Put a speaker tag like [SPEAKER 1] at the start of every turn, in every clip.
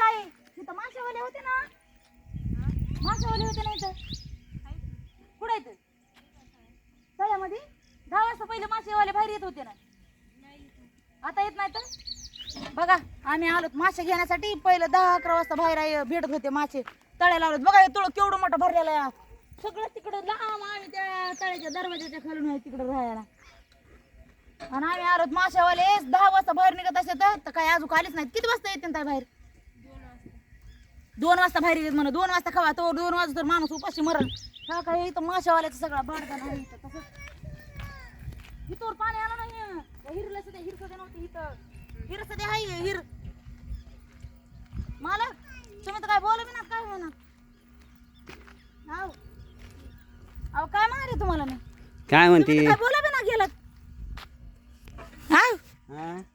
[SPEAKER 1] ताई. इथं माशावाले होते ना. माशावाले होते ना इथं. कुठे येत तळ्यामध्ये? दहा वाजता पहिले मासेवाले बाहेर येत होते ना. आता येत नाही तर बघा आम्ही आलो मासे घेण्यासाठी. पहिलं दहा अकरा वाजता बाहेर भेटत होते मासे. तळ्याला आलो बघा तुळ केवढं मोठं भरलेलं आहे. सगळं तिकडं लांब आम्ही त्या तळ्याच्या दरवाजाच्या खालून आहे तिकडं राहायला. आणि आम्ही आलो माशावाले दहा वाजता बाहेर निघत असे तर काय अजून आलीच नाही किती वाजता येते काय बाहेर? दोन वाजता बाहेर येत म्हणा दोन वाजता खावा तो दोन वाजता तर माणूस उपाशी मरण. हा काय इथं माशावाल्याचा सगळा बाडगा नाही इथं तसंच. इथवर पाणी आलं नाही हिरला सध्या हिर सध्या नव्हती इथं. हिर सध्या आहे हिर. मालक तुम्ही तर काय बोलू बी ना काय म्हणा अहो काय मारे तुम्हाला मी?
[SPEAKER 2] काय म्हणते?
[SPEAKER 1] काय बोला बी ना गेलात. हा?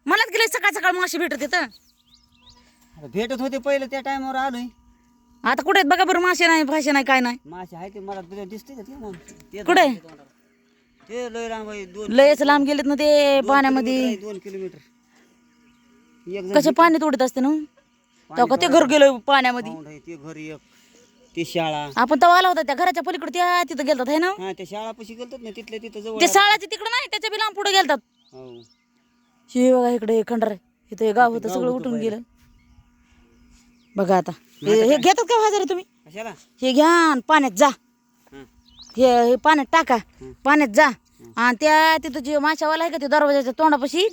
[SPEAKER 1] मलाच गेले सकाळ सकाळ मासे भेटत येतं
[SPEAKER 2] आता भेटत होते पहिले त्या टायमावर आलोय.
[SPEAKER 1] आता कुठे आहेत बघा बरं मासे नाही भाषे नाही काय नाही.
[SPEAKER 2] मासे आहे ते मला तुला दिसते का ते मग ते
[SPEAKER 1] कुठे?
[SPEAKER 2] ते लय लांब आहे दोन
[SPEAKER 1] लयच लांब गेलेत ना ते पाण्यामध्ये
[SPEAKER 2] किलोमीटर आहे, दोन किलोमीटर. एक जण
[SPEAKER 1] कसं पाणी तोडत असते ना? तेव्हा का ते घर गेलं पाण्यामध्ये.
[SPEAKER 2] आहे, ते घर एक ते शाळा.
[SPEAKER 1] आपण तेव्हा आला होता त्या घराच्या पलीकडे त्या तिथं गेलतात है ना?
[SPEAKER 2] हा त्या शाळा पशी गेलतात ना तिथल्या तिथं जवळ
[SPEAKER 1] ते शाळाचे तिकडे नाही त्याच्या बी लांब पुढे गेलतात.
[SPEAKER 2] हो.
[SPEAKER 1] हे बघा इकडे खंडर. इथं हे गाव होतं सगळं उठून. गेलं. बघा आता. हे हे घेतात का हजार तुम्ही?
[SPEAKER 2] कशाला?
[SPEAKER 1] हे घ्या आणि पाण्यात जा.
[SPEAKER 2] हा.
[SPEAKER 1] हे हे पाण्यात टाका. पाण्यात जा. आणि त्या तिथं जे माशावाला आहे का ते दरवाजाच्या तोंडापाशी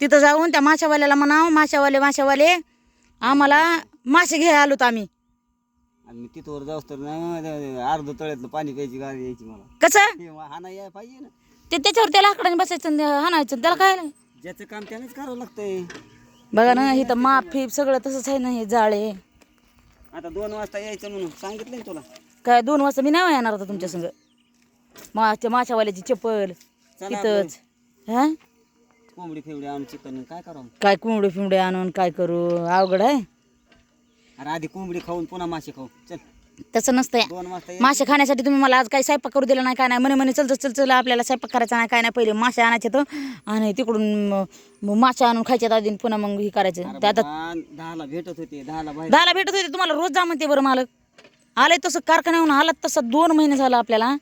[SPEAKER 1] तिथं जाऊन त्या माशावाल्याला म्हणावं माशावाले माशावाले आम्हाला मासे घ्यायला आलोत आम्ही.
[SPEAKER 2] आणि मी तिथवर जाऊस तर अर्ध तळ्यातलं पाणी प्यायची गाडी यायची मला.
[SPEAKER 1] कसं?
[SPEAKER 2] हे हा नाही पाहिजे ना.
[SPEAKER 1] ते त्याच्यावर त्याला आकडाने बसायचं आणि हाणायचं त्याला काय नाही.
[SPEAKER 2] ज्याचं काम त्यानेच करावं लागतंय.
[SPEAKER 1] बघा ना इथं माप फिप सगळं तसंच आहे ना हे जाळे.
[SPEAKER 2] आता दोन वाजता यायचं म्हणून सांगितलं ना तुला.
[SPEAKER 1] काय दोन वाजता मी नाही येणार आता तुमच्या संग? माच्या माशावाल्याची चप्पल
[SPEAKER 2] चला
[SPEAKER 1] तिथंच हा?
[SPEAKER 2] कोंबडी फेवडी आणून चिकन काय करावं
[SPEAKER 1] काय कोंबडे फिंबडे आणून काय करू? अवघड आहे.
[SPEAKER 2] अरे आधी कोंबडी खाऊन पुन्हा मासे खाऊ. चल.
[SPEAKER 1] तसं नसतंय. मासे खाण्यासाठी तुम्ही मला आज काही स्वयंपाक करू दिला नाही काय नाही. म्हणे म्हणे चल चल चल चल आपल्याला स्वयंपाक करायचा नाही काय नाही. पहिले मासे आणायचे तर आणि तिकडून मासे आणून खायचे आधी पुन्हा मग हे करायचं.
[SPEAKER 2] अरे
[SPEAKER 1] ते आता
[SPEAKER 2] बाबा, दहाला भेटत होते दहाला
[SPEAKER 1] भेटत होते तुम्हाला रोज जा म्हणते बरं मालक. आलंय तसं कारखान्याहून आलात तसं दोन महिने झालं आपल्याला.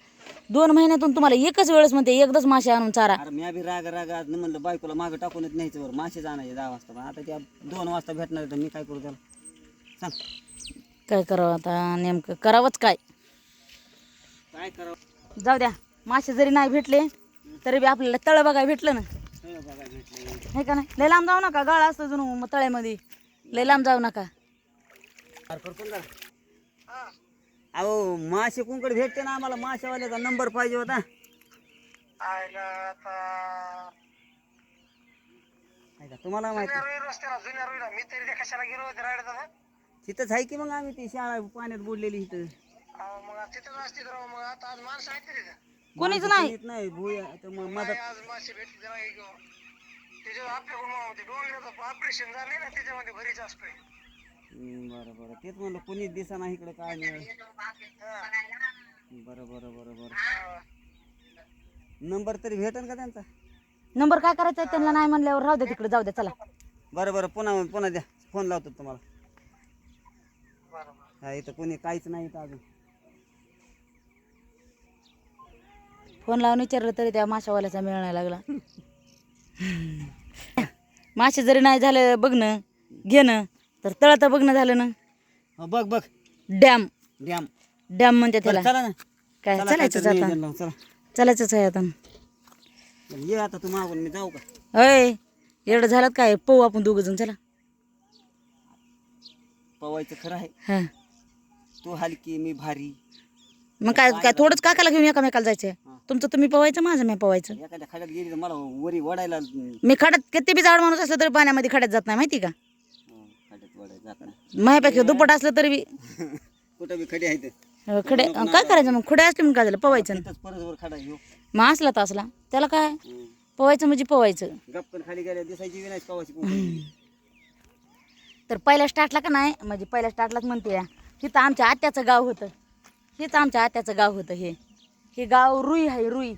[SPEAKER 1] दोन महिन्यातून तुम्हाला एकच वेळेस म्हणते एकदाच मासे आणून चारा.
[SPEAKER 2] मी बी राग राग आज म्हणलं बायकोला मागं टाकूनच बरं. मासे आणायचे दहा वाजता आता त्या दोन वाजता भेटणार तर मी काय करू त्याला? सांग.
[SPEAKER 1] काय करावं आता? नेमकं करावंच काय?
[SPEAKER 2] काय करावं?
[SPEAKER 1] जाऊ द्या. मासे जरी नाही भेटले तरी बी आपल्याला तळ बघाय भेटलं ना.
[SPEAKER 2] सगळं बघा भेटलं.
[SPEAKER 1] हे का नाही? लय लांब जाऊ नका. गाळा असतो जणू मग तळ्यामध्ये. लय लांब जाऊ नका.
[SPEAKER 2] करतो. अहो मासे कुंकड भेटते ना? आम्हाला मासेवाल्याचा नंबर पाहिजे होता? तुम्हाला माहिती तिथंच आहे की मग आम्ही ती शाळा पाण्यात बुडलेली इथं?
[SPEAKER 1] कोणीच नाही.
[SPEAKER 2] कोणीच नाही भुया. तर मग मदत हम्म, बरं बरं. तेच म्हणलं कोणीच दिसा नाही इकडे काय मिळेल बरं बरं बरं बरं. नंबर तरी भेटेल का त्यांचा?
[SPEAKER 1] नंबर काय करायचा आहे त्यांना नाही म्हणल्यावर राहू द्या तिकडे जाऊ द्या चला.
[SPEAKER 2] बरं बरं. पुन्हा पुन्हा द्या. फोन लावतो तुम्हाला. हा इथं कोणी काहीच नाही इथं अजून.
[SPEAKER 1] फोन लावून विचारलं तरी त्या माशावाल्याचा मेळ नाही लागला. मासे जरी नाही झालं बघणं घेणं तर तळात बघणं झालं ना.
[SPEAKER 2] हो, बघ बघ.
[SPEAKER 1] डॅम.
[SPEAKER 2] डॅम.
[SPEAKER 1] डॅम म्हणते त्याला.
[SPEAKER 2] चला ना.
[SPEAKER 1] काय
[SPEAKER 2] चला
[SPEAKER 1] चालायचंच
[SPEAKER 2] काहीतरी
[SPEAKER 1] आता.
[SPEAKER 2] नियोजन लावू, चला.
[SPEAKER 1] चालायचंच आहे आता.
[SPEAKER 2] ये आता तू मागून मी जाऊ का?
[SPEAKER 1] अय एवढं झालं काय? पाहू आपण दोघं जण चला.
[SPEAKER 2] पवायचं खरं आहे.
[SPEAKER 1] हा.
[SPEAKER 2] तू हलकी मी भारी.
[SPEAKER 1] मग काय काय थोडंच काकाला घेऊन एकामेकाला जायचंय?
[SPEAKER 2] हा.
[SPEAKER 1] तुमचं तुम्ही पवायचं माझं मी पवायचं.
[SPEAKER 2] एखाद्या खड्यात गेली तर मला वरी वडायला हं,
[SPEAKER 1] मी खड्यात किती बी जाड माणूस असलं तरी पाण्यामध्ये खड्यात जात नाही माहिती का?
[SPEAKER 2] खड्यात वडायला जात नाही.
[SPEAKER 1] माझ्यापेक्षा दुप्पट असलं तरी बी.
[SPEAKER 2] कुठं बी खडी आहे ते.
[SPEAKER 1] अं, खडे अं, काय करायचं मग? खुडे असले म्हणून काय झालं? पवायचं
[SPEAKER 2] खडा घेऊ
[SPEAKER 1] मग असला तर असला. त्याला काय?
[SPEAKER 2] हं.
[SPEAKER 1] पवायचं म्हणजे पवायचं.
[SPEAKER 2] गप्पन खाली गेल्या दिसायची विनाश कवाची कुंकू.
[SPEAKER 1] तर पहिल्या स्टार्टला का नाही? म्हणजे पहिल्या स्टार्टलाच म्हणते या. तिथं आमच्या आत्याचं गाव होतं. हेच आमच्या आत्याचं गाव होतं हे. हे गाव रुई आहे रुई.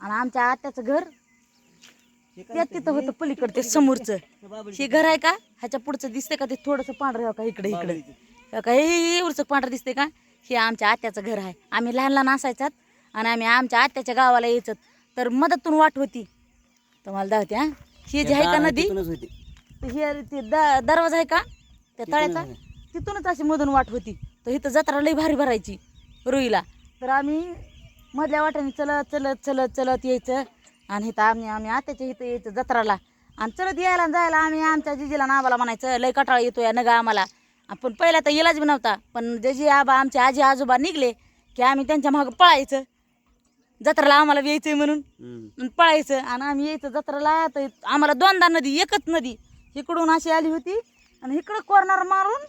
[SPEAKER 1] आणि आमच्या आत्याचं घर
[SPEAKER 2] हे काय
[SPEAKER 1] त्या तिथं होतं पलीकडे ते समोरचं. हे घर आहे का? ह्याच्या पुढचं दिसतंय का ते? थोडंसं पांढरं का? इकडे इकडे. हे का? हे एवढंच पांढरं दिसतंय का? हे आमच्या आत्याचं घर आहे. आम्ही लहान लहान असायच्यात आणि आम्ही आमच्या आत्याच्या गावाला यायचं तर मदतून वाट होती. तुम्हाला दावते हा हे जे आहे का नदी? तर हे ते दरवाजा आहे का? त्या तळ्याचा? तिथूनच अशी मधून वाट होती. तर इथं जत्रा लई भारी भरायची रुईला. तर आम्ही मधल्या वाट्याने चलत चलत चलत चलत यायचं. आणि इथं आम्ही आम्ही आत्याच्या इथं यायचं जत्राला. आणि चलत यायला जायला आम्ही आमच्या जिजीला नावाला म्हणायचं लय कटाळा येतो या नगा आम्हाला. आपण पहिला तर इलाज बी नव्हता. पण जे आबा आमचे आजी आजोबा निघले की आम्ही त्यांच्या मागं पळायचं. जत्राला आम्हाला यायचंय म्हणून. पळायचं. आणि आम्ही यायचं जत्राला. तर आम्हाला दोनदा नदी एकच नदी. इकडून अशी आली होती. आणि इकडं कॉर्नर मारून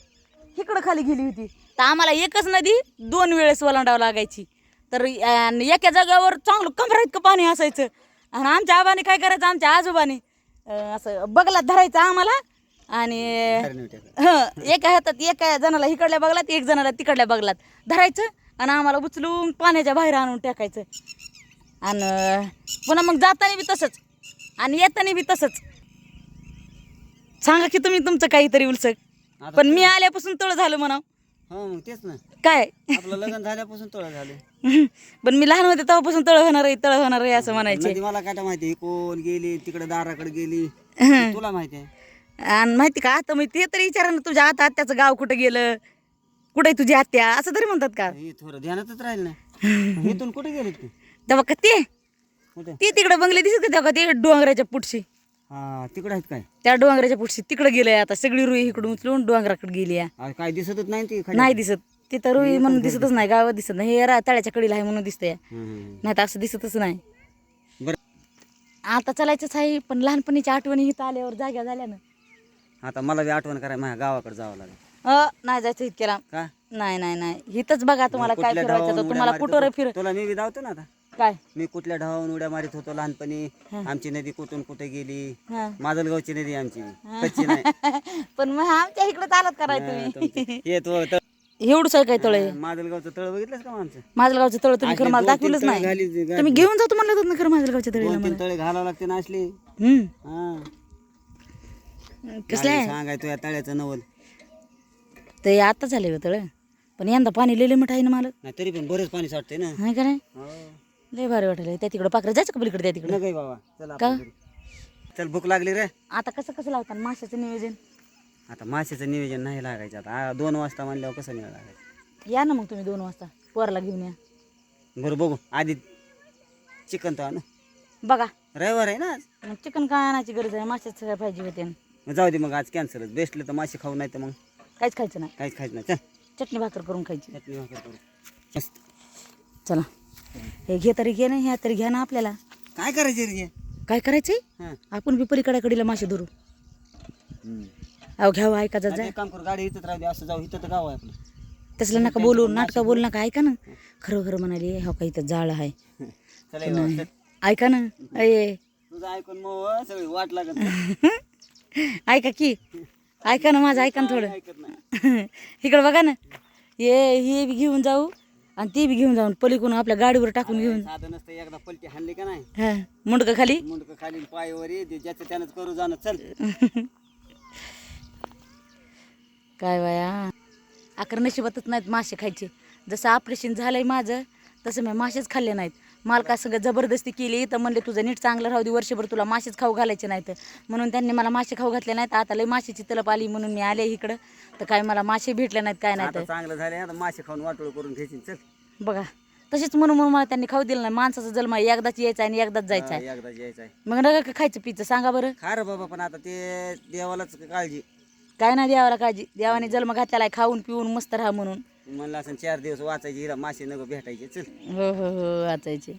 [SPEAKER 1] इकडं खाली गेली होती. तर आम्हाला एकच नदी दोन वेळेस ओलांडावं लागायची. तर एका जागेवर चांगलं कमरा इतकं पाणी असायचं. आणि आमच्या आबाने काय करायचं? आमच्या आजोबाने असं बगलात धरायचं आम्हाला. आणि हं एका हातात एका जणाला इकडल्या बगलात एक जणाला तिकडल्या बगलात धरायचं. आणि आम्हाला उचलून पाण्याच्या बाहेर आणून टाकायचं. आणि पुन्हा मग जाताना बी तसंच. आणि येताना बी तसंच. सांगा की तुम्ही तुमचं काहीतरी उलसक.
[SPEAKER 2] आता
[SPEAKER 1] पण मी आल्यापासून तळ झालं म्हणा
[SPEAKER 2] हो मग तेच ना.
[SPEAKER 1] काय?
[SPEAKER 2] आपलं लग्न झाल्यापासून तोळा झालं.
[SPEAKER 1] पण मी लहान होते तेव्हापासून तळ होणार आहे तळ होणार आहे असं म्हणायचे.
[SPEAKER 2] नदी मला काय माहिती कोण गेली तिकडे दाराकडे गेली. ते तुला माहिती आहे.
[SPEAKER 1] आणि माहिती का? आता मी ते तरी विचारा ना तुझ्या आता आत्याचं गाव कुठं गेलं? कुठे तुझी आत्या? असं तरी म्हणतात का?
[SPEAKER 2] हे थोडं ध्यानातच राहील ना. इथून कुठे गेली तू?
[SPEAKER 1] तेव्हा का ते?
[SPEAKER 2] कुठे?
[SPEAKER 1] ते तिकडे बंगले दिसत का तेव्हा का? ते डोंगराच्या पुढशी
[SPEAKER 2] हा तिकडे आहेत काय?
[SPEAKER 1] त्या डोंगराच्या पुढशी तिकडे गेलंय आता. सगळी रुई इकडून उचलून डोंगराकडे गेली आहे.
[SPEAKER 2] काय दिसतच नाही ती खाली.
[SPEAKER 1] नाही दिसत. तिथं रुई म्हणून दिसतच नाही. गावात दिसत नाही. हे रा- तळ्याच्या कडीला आहे म्हणून दिसतंय.
[SPEAKER 2] हम्म, हम्म,
[SPEAKER 1] नाही तर असं दिसतच नाही.
[SPEAKER 2] बरं.
[SPEAKER 1] आता चालायचंच आहे पण लहानपणीच्या आठवणी इथं आल्यावर जाग्या झाल्या ना
[SPEAKER 2] आता मला बी आठवण कराय माझ्या गावाकडे जावं लागेल.
[SPEAKER 1] अ नाही जायचं इतक्याला.
[SPEAKER 2] का?
[SPEAKER 1] नाही नाही नाही. इथंच बघा तुम्हाला काय
[SPEAKER 2] कुठल्या
[SPEAKER 1] फिरवायचं
[SPEAKER 2] उड्या
[SPEAKER 1] तुम्हाला
[SPEAKER 2] मारीत
[SPEAKER 1] कुठं
[SPEAKER 2] होतो?
[SPEAKER 1] फिर
[SPEAKER 2] तुला मी बी धावतो ना आता.
[SPEAKER 1] काय?
[SPEAKER 2] मी कुठल्या ढावावून उड्या मारित होतो लहानपणी. आमची नदी कुठून कुठे गेली?
[SPEAKER 1] हा.
[SPEAKER 2] माजलगावची नदी आमची. कच्ची नाही.
[SPEAKER 1] पण मग आमच्या इकडे चालत कराय तुम्ही.
[SPEAKER 2] तुमची- हे तो तळ-
[SPEAKER 1] एवढंच आहे काय तळ
[SPEAKER 2] माजलगावचं तळ बघितलंस का मग आमचं?
[SPEAKER 1] माझलगावचं तळ तुम्ही खरं मला
[SPEAKER 2] दोन-तीन
[SPEAKER 1] दाखवलंच
[SPEAKER 2] तळे
[SPEAKER 1] नाही.
[SPEAKER 2] घाली- घाली.
[SPEAKER 1] तुम्ही घेऊन जातो म्हणलं होतं ना खरं माझलगावच्या तळीला
[SPEAKER 2] दोन तीन
[SPEAKER 1] मला.
[SPEAKER 2] तळे घालावं लागते ना असली.
[SPEAKER 1] हम्म.
[SPEAKER 2] हा.
[SPEAKER 1] कसलं
[SPEAKER 2] काय
[SPEAKER 1] आहे
[SPEAKER 2] सांगाय तळ्याचं नवल.
[SPEAKER 1] ते आता झाले तळ. पण यंदा पाणी लय लिमिट आहे ना मला
[SPEAKER 2] नाही तरी पण बरेच पाणी साठते ना.
[SPEAKER 1] नाही का नाही?
[SPEAKER 2] हो.
[SPEAKER 1] लय भारी वाटलं त्या तिकडं पाकरं जायचं का पलीकडे त्या तिकडे?
[SPEAKER 2] नका बाबा. चल
[SPEAKER 1] का?
[SPEAKER 2] आपण घरी. चल भूक लागली रे.
[SPEAKER 1] आता कसं कसं लावतात माशाचं नियोजन?
[SPEAKER 2] आता माशाचं नियोजन नाही लागायचं आता. आ, दोन वाजता म्हणल्यावर कसं नाही लागायचं?
[SPEAKER 1] या ना मग तुम्ही दोन वाजता. पोराला घेऊन या.
[SPEAKER 2] बरं बघू. आधी चिकन तर आणू.
[SPEAKER 1] बघा.
[SPEAKER 2] रविवार आहे ना आज?
[SPEAKER 1] मग चिकन काय आणायची गरज आहे? माशाचं काय पाहिजे होते.
[SPEAKER 2] मग जाऊ दे मग आज कॅन्सलच बेस्टलं तर मासे खाऊ नाही तर मग
[SPEAKER 1] काहीच खायचं नाही.
[SPEAKER 2] काहीच खायचं नाही. चल.
[SPEAKER 1] चटणी भाकर करून खायची.
[SPEAKER 2] चटणी भाकर करू. मस्त.
[SPEAKER 1] चला. हे घे तरी घे ना ह्या तरी घ्या ना आपल्याला.
[SPEAKER 2] काय करायचे रे हे?
[SPEAKER 1] काय करायचंय?
[SPEAKER 2] हां.
[SPEAKER 1] आपण बी पलीकड्याकडीला मासे धरू. अहो घ्यावं ऐका जा
[SPEAKER 2] काम करू गाडी इथंच राहू दे असं जाऊ इथं तर गाव आहे आपलं.
[SPEAKER 1] तसलं नका बोलू नाटका बोलू नका ऐका ना. खरं खरं म्हणाले हो का इथं जाळ आहे.
[SPEAKER 2] चल.
[SPEAKER 1] ऐका ना. अये.
[SPEAKER 2] तुझं ऐकून मग सगळी वाट लागत
[SPEAKER 1] ऐका की. ऐका ना माझं ऐका ना थोडं.
[SPEAKER 2] ऐकत नाही.
[SPEAKER 1] इकडं बघा ना. ये हे बी घेऊन जाऊ. आणि ते बी घेऊन जाऊन पलीकडून आपल्या गाडीवर टाकून घेऊन.
[SPEAKER 2] साधं नसतं एकदा पलटी हाणली का नाही?
[SPEAKER 1] हा मुंडकं खाली?
[SPEAKER 2] मुंडक खाली पायवर ये ते ज्याचं त्यानंच करू जाणं. चल.
[SPEAKER 1] काय बाया? अकर नशिबातच नाहीत मासे खायचे. जसं ऑपरेशन झालंय माझं तसं मी मासेच खाल्ले नाहीत. मालका सगळं जबरदस्ती केली तर म्हणले तुझं नीट चांगलं राहू दे वर्षभर तुला मासेच खाऊ घालायचे नाहीत. म्हणून त्यांनी मला मासे खाऊ घातले नाहीत आता लय माशाची तलप आली म्हणून मी आले इकडं. तर काय मला मासे भेटले नाहीत काय नाही
[SPEAKER 2] चांगलं झालं आता मासे खाऊन वाटोळ करून घ्यायची चल.
[SPEAKER 1] बघा तसेच म्हणून म्हणून मला त्यांनी खाऊ दिलं नाही. माणसाचा जन्म आहे, एकदाच यायचा आणि एकदाच जायचा आहे.
[SPEAKER 2] एकदा
[SPEAKER 1] मग नका का खायचं पिचं सांगा बरं.
[SPEAKER 2] खा रे बाबा पण आता ते देवालाच काळजी.
[SPEAKER 1] काय नाही द्यावाला काळजी. देवाने जन्म घातलेला आहे खाऊन पिऊन मस्त राहा म्हणून.
[SPEAKER 2] म्हणलं असं चार दिवस वाचायचे हिरा मासे नको भेटायचे चल.
[SPEAKER 1] हो हो हो वाचायचे.